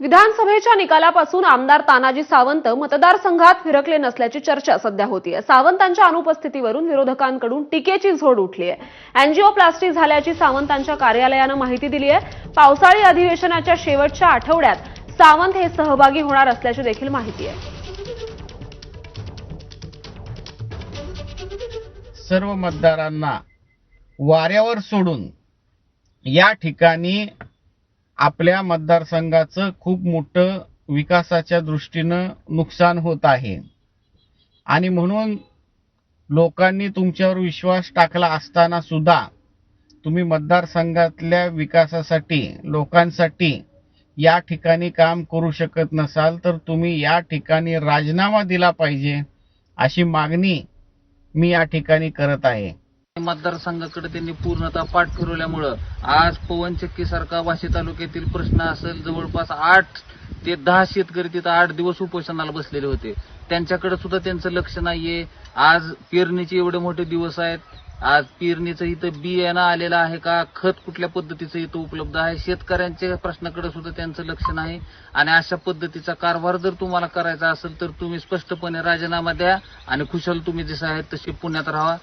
विधानसभेच्या निकालापासून आमदार तानाजी सावंत मतदारसंघात फिरकले नसल्याची चर्चा सध्या होतीये. सावंतांच्या अनुपस्थितीवरून विरोधकांकडून टीकेची झोड उठली आहे अँजिओप्लास्टी झाल्याची सावंतांच्या कार्यालयानं माहिती दिली आहे पावसाळी अधिवेशनाच्या शेवटच्या आठवड्यात सावंत हे सहभागी होणार असल्याची देखील माहिती आहे सर्व मतदारांना वाऱ्यावर सोडून या ठिकाणी आपल्या मतदारसंघाचं खूप मोठं विकासाच्या दृष्टीनं नुकसान होत आहे. आणि म्हणून लोकांनी तुमच्यावर विश्वास टाकला असताना सुद्धा तुम्ही मतदारसंघातल्या विकासासाठी लोकांसाठी या ठिकाणी काम करू शकत नसाल तर तुम्ही या ठिकाणी राजीनामा दिला पाहिजे अशी मागणी मी या ठिकाणी करत आहे. मतदारसंघाकडे त्यांनी पूर्णतः पाठ फिरवल्यामुळं आज पवनचक्की सारखा वाशी तालुक्यातील प्रश्न असेल जवळपास आठ ते दहा शेतकरी तिथं आठ दिवस उपोषणाला बसलेले होते. त्यांच्याकडे सुद्धा त्यांचं लक्ष नाहीये. आज पेरणीचे एवढे मोठे दिवस आहेत. आज पेरणीचं इथं बियाणं आलेलं आहे का? खत कुठल्या पद्धतीचं इथं उपलब्ध आहे? शेतकऱ्यांच्या प्रश्नाकडे सुद्धा त्यांचं लक्ष नाही. आणि अशा पद्धतीचा कारभार जर तुम्हाला करायचा असेल तर तुम्ही स्पष्टपणे राजीनामा द्या आणि खुशाल तुम्ही जसे आहेत तसे पुण्यात राहा.